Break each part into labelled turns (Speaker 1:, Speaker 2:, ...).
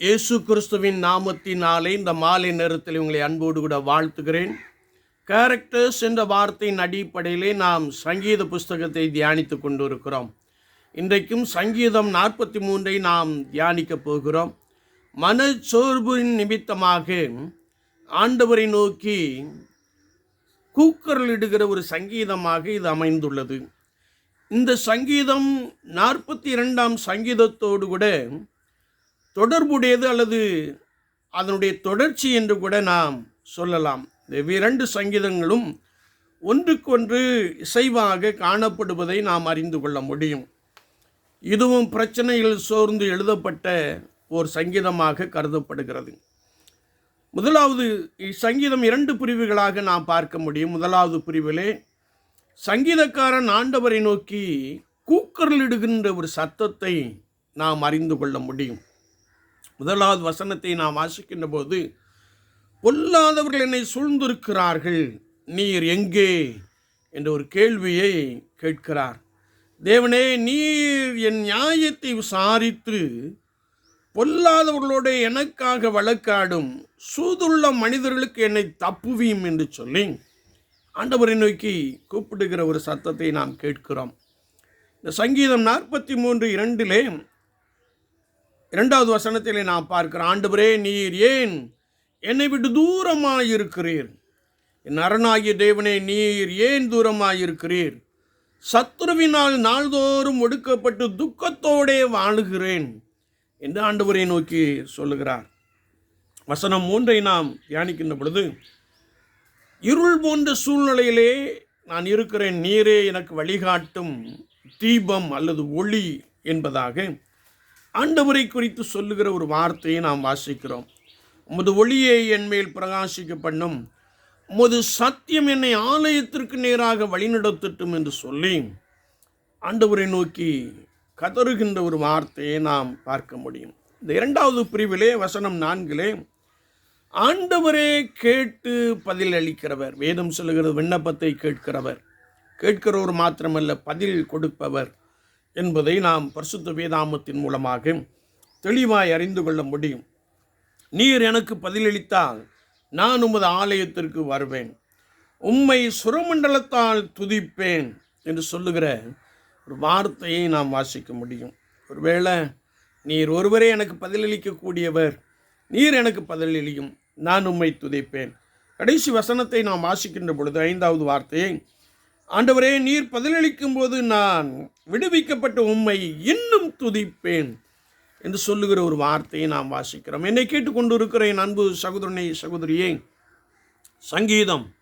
Speaker 1: இயேசு கிறிஸ்துவின் நாமத்தினாலே இந்த மாலை நேரத்தில் உங்களை அன்போடு கூட வாழ்த்துகிறேன். கேரக்டர்ஸ் என்ற வார்த்தையின் அடிப்படையிலே நாம் சங்கீத புஸ்தகத்தை தியானித்து கொண்டு இருக்கிறோம் இன்றைக்கும் சங்கீதம் நாற்பத்தி மூன்றை நாம் தியானிக்கப் போகிறோம். மனச்சோர்வின் நிமித்தமாக ஆண்டவரை நோக்கி கூக்குரலிடுகிற ஒரு சங்கீதமாக இது அமைந்துள்ளது. இந்த சங்கீதம் நாற்பத்தி இரண்டாம் சங்கீதத்தோடு கூட தொடர்புடையது அல்லது அதனுடைய தொடர்ச்சி என்று கூட நாம் சொல்லலாம். இவ்விரண்டு சங்கீதங்களும் ஒன்றுக்கொன்று இசைவாக காணப்படுவதை நாம் அறிந்து கொள்ள முடியும். இதுவும் பிரச்சனையில் சோர்ந்து எழுதப்பட்ட ஒரு சங்கீதமாக கருதப்படுகிறது. முதலாவது சங்கீதம் இரண்டு பிரிவுகளாக நாம் பார்க்க முடியும். முதலாவது பிரிவிலே சங்கீதக்காரன் ஆண்டவரை நோக்கி கூக்கரலிடுகின்ற ஒரு சத்தத்தை நாம் அறிந்து கொள்ள முடியும். முதலாவது வசனத்தை நாம் வாசிக்கின்ற போது பொல்லாதவர்கள் என்னை சூழ்ந்திருக்கிறார்கள் நீர் எங்கே? என்ற ஒரு கேள்வியை கேட்கிறார். தேவனே நீர் என் நியாயத்தை விசாரித்து பொல்லாதவர்களோட எனக்காக வழக்காடும் சூதுள்ள மனிதர்களுக்கு என்னை தப்புவியும் என்று சொல்லி ஆண்டவரை நோக்கி கூப்பிடுகிற ஒரு சத்தத்தை நாம் கேட்கிறோம். இந்த சங்கீதம் நாற்பத்தி மூன்று இரண்டிலே இரண்டாவது வசனத்திலே நாம் பார்க்கிறோம் ஆண்டவரே நீர் ஏன் என்னை விட்டு தூரமாக இருக்கிறீர் என் அரணாகிய தேவனே நீர் ஏன் தூரமாக இருக்கிறீர் சத்துருவினால் நாள்தோறும் ஒடுக்கப்பட்டு துக்கத்தோடே வாழுகிறேன் என்று ஆண்டவரை நோக்கி சொல்லுகிறார். வசனம் மூன்றை நாம் தியானிக்கின்ற பொழுது இருள் போன்ற சூழ்நிலையிலே நான் இருக்கிறேன் நீரே எனக்கு வழிகாட்டும் தீபம் அல்லது ஒளி என்பதாக ஆண்டவரை குறித்து சொல்லுகிற ஒரு வார்த்தையை நாம் வாசிக்கிறோம். உமது ஒளியை என்மேல் பிரகாசிக்க பண்ணும். உமது சத்தியம் என்னை ஆலயத்திற்கு நேராக வழிநடத்தட்டும் என்று சொல்லி ஆண்டவரை நோக்கி கதறுகின்ற ஒரு வார்த்தையை நாம் பார்க்க முடியும். இந்த இரண்டாவது பிரிவிலே வசனம் நான்கிலே ஆண்டவரே கேட்டு பதில் அளிக்கிறவர். வேதம் சொல்லுகிறது விண்ணப்பத்தை கேட்கிறவர். கேட்கிறவர் மாத்திரமல்ல பதில் கொடுப்பவர். என்பதை நாம் பரிசுத்த வேதாமத்தின் மூலமாக தெளிவாய் அறிந்து கொள்ள முடியும். நீர் எனக்கு பதிலளித்தால் நான் உமது ஆலயத்திற்கு வருவேன். உம்மை சுரமண்டலத்தால் துதிப்பேன் என்று சொல்லுகிற ஒரு வார்த்தையை நாம் வாசிக்க முடியும். ஒருவேளை நீர் ஒருவரே எனக்கு பதிலளிக்கக்கூடியவர் நீர் எனக்கு பதிலளியும் நான் உம்மை துதிப்பேன். கடைசி வசனத்தை நாம் வாசிக்கின்ற பொழுது ஐந்தாவது வார்த்தையை ஆண்டவரே நீர் பதிலளிக்கும் போது நான் விடுவிக்கப்பட்ட உண்மை இன்னும் துதிப்பேன் என்று சொல்லுகிற ஒரு வார்த்தையை நாம் வாசிக்கிறோம். என்னை கேட்டுக்கொண்டு இருக்கிற என் அன்பு சகோதரனை சகோதரியே சங்கீதம்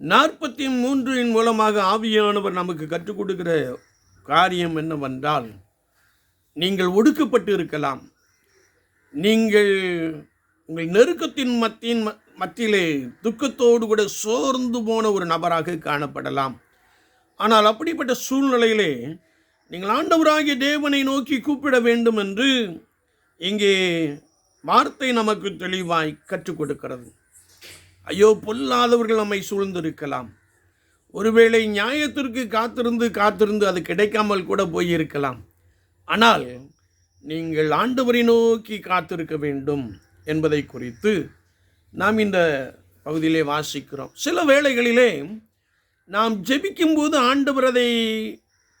Speaker 1: நாற்பத்தி மூன்றின் மூலமாக ஆவியானவர் நமக்கு கற்றுக் கொடுக்கிற காரியம் என்னவென்றால் நீங்கள் ஒடுக்கப்பட்டு இருக்கலாம் நீங்கள் உங்கள் நெருக்கத்தின் மத்தியின் ம- மத்தியிலே துக்கத்தோடு கூட சோர்ந்து போன ஒரு நபராக காணப்படலாம். ஆனால் அப்படிப்பட்ட சூழ்நிலையிலே நீங்கள் ஆண்டவராகிய தேவனை நோக்கி கூப்பிட வேண்டும் என்று இங்கே வார்த்தை நமக்கு தெளிவாய் கற்றுக் கொடுக்கிறது. ஐயோ பொல்லாதவர்கள் நம்மை சூழ்ந்திருக்கலாம். ஒருவேளை நியாயத்திற்கு காத்திருந்து காத்திருந்து அது கிடைக்காமல் கூட போயிருக்கலாம். ஆனால் நீங்கள் ஆண்டவரை நோக்கி காத்திருக்க வேண்டும். என்பதை குறித்து நாம் இந்த பகுதியிலே வாசிக்கிறோம். சில வேளைகளிலே நாம் ஜெபிக்கும்போது ஆண்டவர் அதை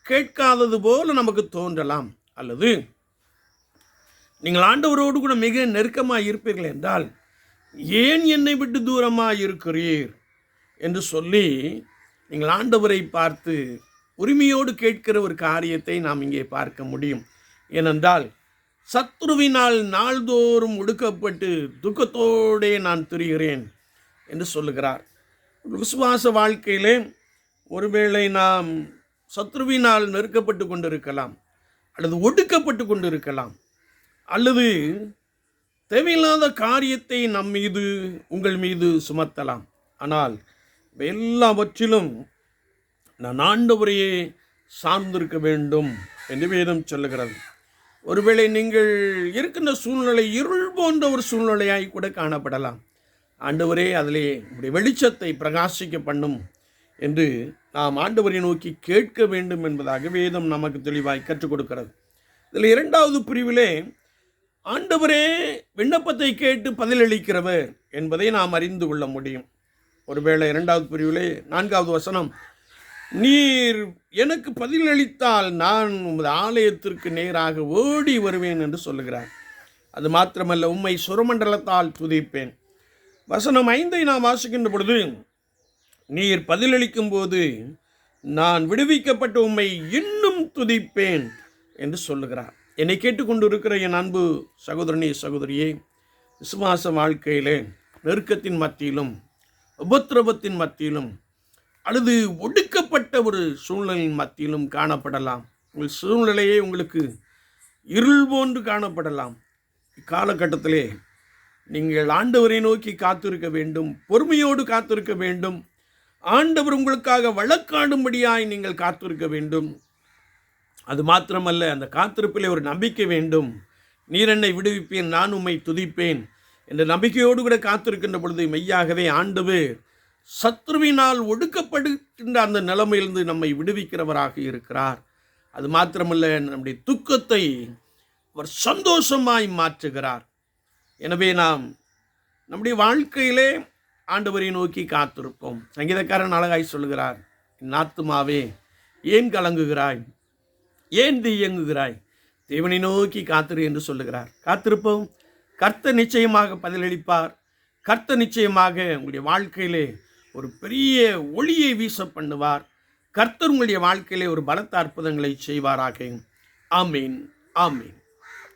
Speaker 1: கேட்காதது போல நமக்கு தோன்றலாம். அல்லது நீங்கள் ஆண்டவரோடு கூட மிக நெருக்கமாக இருப்பீர்கள் என்றால் ஏன் என்னை விட்டு தூரமாக இருக்கிறீர்? என்று சொல்லி நீங்கள் ஆண்டவரை பார்த்து உரிமையோடு கேட்கிற ஒரு காரியத்தை நாம் இங்கே பார்க்க முடியும். ஏனென்றால் சத்ருவினால் நாள்தோறும் ஒடுக்கப்பட்டு துக்கத்தோடே நான் திரிகிறேன் என்று சொல்லுகிறார். விசுவாச வாழ்க்கையிலே ஒருவேளை நாம் சத்ருவினால் நெருக்கப்பட்டு கொண்டிருக்கலாம் அல்லது ஒடுக்கப்பட்டு கொண்டிருக்கலாம் அல்லது தேவையில்லாத காரியத்தை நம் மீது உங்கள் மீது சுமத்தலாம். ஆனால் எல்லாவற்றிலும் நான் ஆண்டவரையே சார்ந்திருக்க வேண்டும் என்று வேதம் சொல்லுகிறது. ஒருவேளை நீங்கள் இருக்கின்ற சூழ்நிலை இருள் போன்ற ஒரு சூழ்நிலையாய் கூட காணப்படலாம். ஆண்டவரே அதிலே உடைய வெளிச்சத்தை பிரகாசிக்க பண்ணும் என்று நாம் ஆண்டவரை நோக்கி கேட்க வேண்டும் என்பதாக வேதம் நமக்கு தெளிவாய் கற்றுக் கொடுக்கிறது. இதில் இரண்டாவது பிரிவிலே ஆண்டவரே விண்ணப்பத்தை கேட்டு பதிலளிக்கிறவர் என்பதை நாம் அறிந்து கொள்ள முடியும். ஒருவேளை இரண்டாவது பிரிவிலே நான்காவது வசனம் நீர் எனக்கு பதிலளித்தால் நான் உமது ஆலயத்திற்கு நேராக ஓடி வருவேன் என்று சொல்லுகிறார். அது மாத்திரமல்ல உம்மை சுரமண்டலத்தால் துதிப்பேன். வசனம் ஐந்தை நாம் வாசிக்கின்ற பொழுது நீர் பதிலளிக்கும் போது நான் விடுவிக்கப்பட்ட உம்மை இன்னும் துதிப்பேன் என்று சொல்லுகிறார். என்னை கேட்டுக்கொண்டு இருக்கிற என் அன்பு சகோதரனே சகோதரியே விசுவாச வாழ்க்கையிலே நெருக்கத்தின் மத்தியிலும் உபத்திரவத்தின் மத்தியிலும் அல்லது ஒடுக்கப்பட்ட ஒரு சூழ்நிலையின் மத்தியிலும் காணப்படலாம். உங்கள் சூழ்நிலையே உங்களுக்கு இருள் போன்று காணப்படலாம். இக்காலகட்டத்திலே நீங்கள் ஆண்டவரை நோக்கி காத்திருக்க வேண்டும் பொறுமையோடு காத்திருக்க வேண்டும். ஆண்டவர் உங்களுக்காக வழக்காடும்படியாய் நீங்கள் காத்திருக்க வேண்டும். அது மாத்திரமல்ல அந்த காத்திருப்பிலே ஒரு நம்பிக்கை வேண்டும். நீர் என்னை விடுவிப்பேன் நான் உம்மை துதிப்பேன் என்ற நம்பிக்கையோடு கூட காத்திருக்கின்ற பொழுது மெய்யாகவே ஆண்டவர் சத்ருவினால் ஒடுக்கப்படுகின்ற அந்த நிலைமையிலிருந்து நம்மை விடுவிக்கிறவராக இருக்கிறார். அது மாத்திரமல்ல நம்முடைய துக்கத்தை அவர் சந்தோஷமாய் மாற்றுகிறார். எனவே நாம் நம்முடைய வாழ்க்கையிலே ஆண்டவரை நோக்கி காத்திருப்போம். சங்கீதக்காரன் அழகாய் சொல்கிறார் என் ஆத்துமாவே ஏன் கலங்குகிறாய்? ஏன் தீயங்குகிறாய் தேவனை நோக்கி காத்திரு என்று சொல்லுகிறார். காத்திருப்போம். கர்த்த நிச்சயமாக பதிலளிப்பார். கர்த்த நிச்சயமாக உங்களுடைய வாழ்க்கையிலே ஒரு பெரிய ஒளியை வீச பண்ணுவார். கர்த்தர் உங்களுடைய வாழ்க்கையிலே ஒரு பலத்த அற்புதங்களை செய்வாராக. ஆமீன் ஆமீன்.